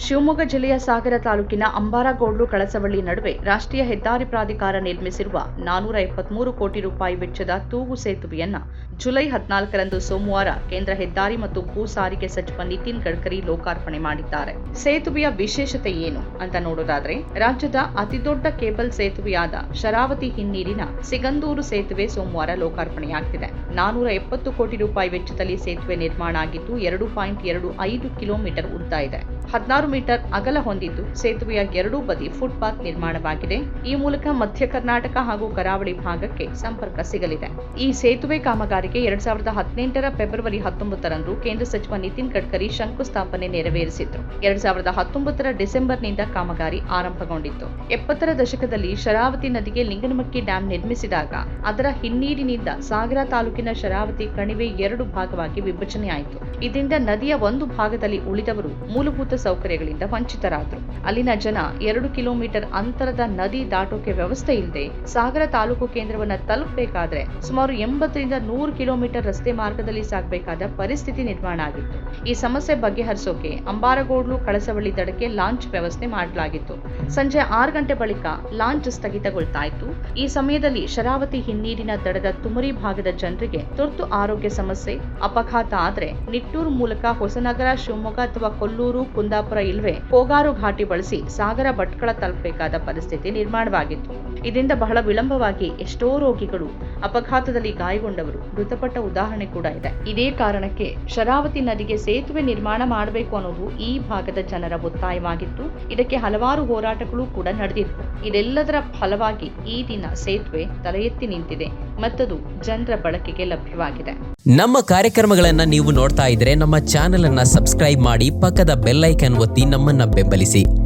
ಶಿವಮೊಗ್ಗ ಜಿಲ್ಲೆಯ ಸಾಗರ ತಾಲೂಕಿನ ಅಂಬಾರಗೋಡ್ಲು ಕಳಸವಳ್ಳಿ ನಡುವೆ ರಾಷ್ಟ್ರೀಯ ಹೆದ್ದಾರಿ ಪ್ರಾಧಿಕಾರ ನಿರ್ಮಿಸಿರುವ ನಾನೂರ ಎಪ್ಪತ್ಮೂರು ಕೋಟಿ ರೂಪಾಯಿ ವೆಚ್ಚದ ತೂಗು ಸೇತುವೆಯನ್ನ ಜುಲೈ ಹದಿನಾಲ್ಕರಂದು ಸೋಮವಾರ ಕೇಂದ್ರ ಹೆದ್ದಾರಿ ಮತ್ತು ಭೂ ಸಾರಿಗೆ ಸಚಿವ ನಿತಿನ್ ಗಡ್ಕರಿ ಲೋಕಾರ್ಪಣೆ ಮಾಡಿದ್ದಾರೆ. ಸೇತುವೆಯ ವಿಶೇಷತೆ ಏನು ಅಂತ ನೋಡೋದಾದ್ರೆ, ರಾಜ್ಯದ ಅತಿದೊಡ್ಡ ಕೇಬಲ್ ಸೇತುವೆಯಾದ ಶರಾವತಿ ಹಿನ್ನೀರಿನ ಸಿಗಂದೂರು ಸೇತುವೆ ಸೋಮವಾರ ಲೋಕಾರ್ಪಣೆಯಾಗ್ತಿದೆ. ನಾನೂರ ಎಪ್ಪತ್ತು ಕೋಟಿ ರೂಪಾಯಿ ವೆಚ್ಚದಲ್ಲಿ ಸೇತುವೆ ನಿರ್ಮಾಣ ಆಗಿದ್ದು, ಎರಡು ಪಾಯಿಂಟ್ ಎರಡು ಐದು ಕಿಲೋಮೀಟರ್ ಉದ್ದ ಇದೆ. ಹದಿನಾರು ಮೀಟರ್ ಅಗಲ ಹೊಂದಿದ್ದು ಸೇತುವೆಯ ಎರಡೂ ಬದಿ ಫುಟ್ಪಾತ್ ನಿರ್ಮಾಣವಾಗಿದೆ. ಈ ಮೂಲಕ ಮಧ್ಯ ಕರ್ನಾಟಕ ಹಾಗೂ ಕರಾವಳಿ ಭಾಗಕ್ಕೆ ಸಂಪರ್ಕ ಸಿಗಲಿದೆ. ಈ ಸೇತುವೆ ಕಾಮಗಾರಿಗೆ ಎರಡ್ ಸಾವಿರದ ಹದಿನೆಂಟರ ಫೆಬ್ರವರಿ ಹತ್ತೊಂಬತ್ತರಂದು ಕೇಂದ್ರ ಸಚಿವ ನಿತಿನ್ ಗಡ್ಕರಿ ಶಂಕುಸ್ಥಾಪನೆ ನೆರವೇರಿಸಿದ್ರು. ಎರಡ್ ಸಾವಿರದ ಹತ್ತೊಂಬತ್ತರ ಡಿಸೆಂಬರ್ನಿಂದ ಕಾಮಗಾರಿ ಆರಂಭಗೊಂಡಿತ್ತು. ಎಪ್ಪತ್ತರ ದಶಕದಲ್ಲಿ ಶರಾವತಿ ನದಿಗೆ ಲಿಂಗನಮಕ್ಕಿ ಡ್ಯಾಂ ನಿರ್ಮಿಸಿದಾಗ ಅದರ ಹಿನ್ನೀರಿನಿಂದ ಸಾಗರ ತಾಲೂಕಿನ ಶರಾವತಿ ಕಣಿವೆ ಎರಡು ಭಾಗವಾಗಿ ವಿಭಜನೆಯಾಯಿತು. ಇದರಿಂದ ನದಿಯ ಒಂದು ಭಾಗದಲ್ಲಿ ಉಳಿದವರು ಮೂಲಭೂತ ಸೌಕರ್ಯಗಳಿಂದ ವಂಚಿತರಾದರು. ಅಲ್ಲಿನ ಜನ ಎರಡು ಕಿಲೋಮೀಟರ್ ಅಂತರದ ನದಿ ದಾಟೋಕೆ ವ್ಯವಸ್ಥೆ ಇಲ್ಲದೆ ಸಾಗರ ತಾಲೂಕು ಕೇಂದ್ರವನ್ನ ತಲುಪಬೇಕಾದ್ರೆ ಸುಮಾರು ಎಂಬತ್ತರಿಂದ ನೂರು ಕಿಲೋಮೀಟರ್ ರಸ್ತೆ ಮಾರ್ಗದಲ್ಲಿ ಸಾಗಬೇಕಾದ ಪರಿಸ್ಥಿತಿ ನಿರ್ಮಾಣ ಆಗಿತ್ತು. ಈ ಸಮಸ್ಯೆ ಬಗೆಹರಿಸೋಕೆ ಅಂಬಾರಗೋಡ್ಲು ಕಳಸವಳ್ಳಿ ದಡಕ್ಕೆ ಲಾಂಚ್ ವ್ಯವಸ್ಥೆ ಮಾಡಲಾಗಿತ್ತು. ಸಂಜೆ ಆರು ಗಂಟೆ ಬಳಿಕ ಲಾಂಚ್ ಸ್ಥಗಿತಗೊಳ್ತಾ ಇತ್ತು. ಈ ಸಮಯದಲ್ಲಿ ಶರಾವತಿ ಹಿನ್ನೀರಿನ ದಡದ ತುಮರಿ ಭಾಗದ ಜನರಿಗೆ ತುರ್ತು ಆರೋಗ್ಯ ಸಮಸ್ಯೆ ಅಪಘಾತ ಆದ್ರೆ ನಿಟ್ಟೂರು ಮೂಲಕ ಹೊಸನಗರ, ಶಿವಮೊಗ್ಗ ಅಥವಾ ಕೊಲ್ಲೂರು ಕುಂದಾಪುರ ಇಲ್ವೇ ಕೋಗಾರು ಘಾಟಿ ಬಳಸಿ ಸಾಗರ ಭಟ್ಕಳ ತಲುಪಬೇಕಾದ ಪರಿಸ್ಥಿತಿ ನಿರ್ಮಾಣವಾಗಿತ್ತು. ಇದರಿಂದ ಬಹಳ ವಿಳಂಬವಾಗಿ ಎಷ್ಟೋ ರೋಗಿಗಳು ಅಪಘಾತದಲ್ಲಿ ಗಾಯಗೊಂಡವರು. ಮೃತಪಟ್ಟ ಉದಾಹರಣೆ ಕೂಡ ಇದೆ. ಇದೇ ಕಾರಣಕ್ಕೆ ಶರಾವತಿ ನದಿಗೆ ಸೇತುವೆ ನಿರ್ಮಾಣ ಮಾಡಬೇಕು ಅನ್ನೋದು ಈ ಭಾಗದ ಜನರ ಒತ್ತಾಯವಾಗಿತ್ತು. ಇದಕ್ಕೆ ಹಲವಾರು ಹೋರಾಟಗಳು ಕೂಡ ನಡೆದಿತ್ತು ಇದೆಲ್ಲದರ ಫಲವಾಗಿ ಈ ದಿನ ಸೇತುವೆ ತಲೆ ನಿಂತಿದೆ. ಮತ್ತದು ಜನರ ಬಳಕೆಗೆ ಲಭ್ಯವಾಗಿದೆ. ನಮ್ಮ ಕಾರ್ಯಕ್ರಮಗಳನ್ನ ನೀವು ನೋಡ್ತಾ ಇದ್ರೆ ನಮ್ಮ ಚಾನೆಲ್ ಅನ್ನ ಸಬ್ಸ್ಕ್ರೈಬ್ ಮಾಡಿ ಪಕ್ಕದ ಬೆಲ್ಲೈಕನ್ ಒತ್ತಿ ನಮ್ಮನ್ನ ಬೆಂಬಲಿಸಿ.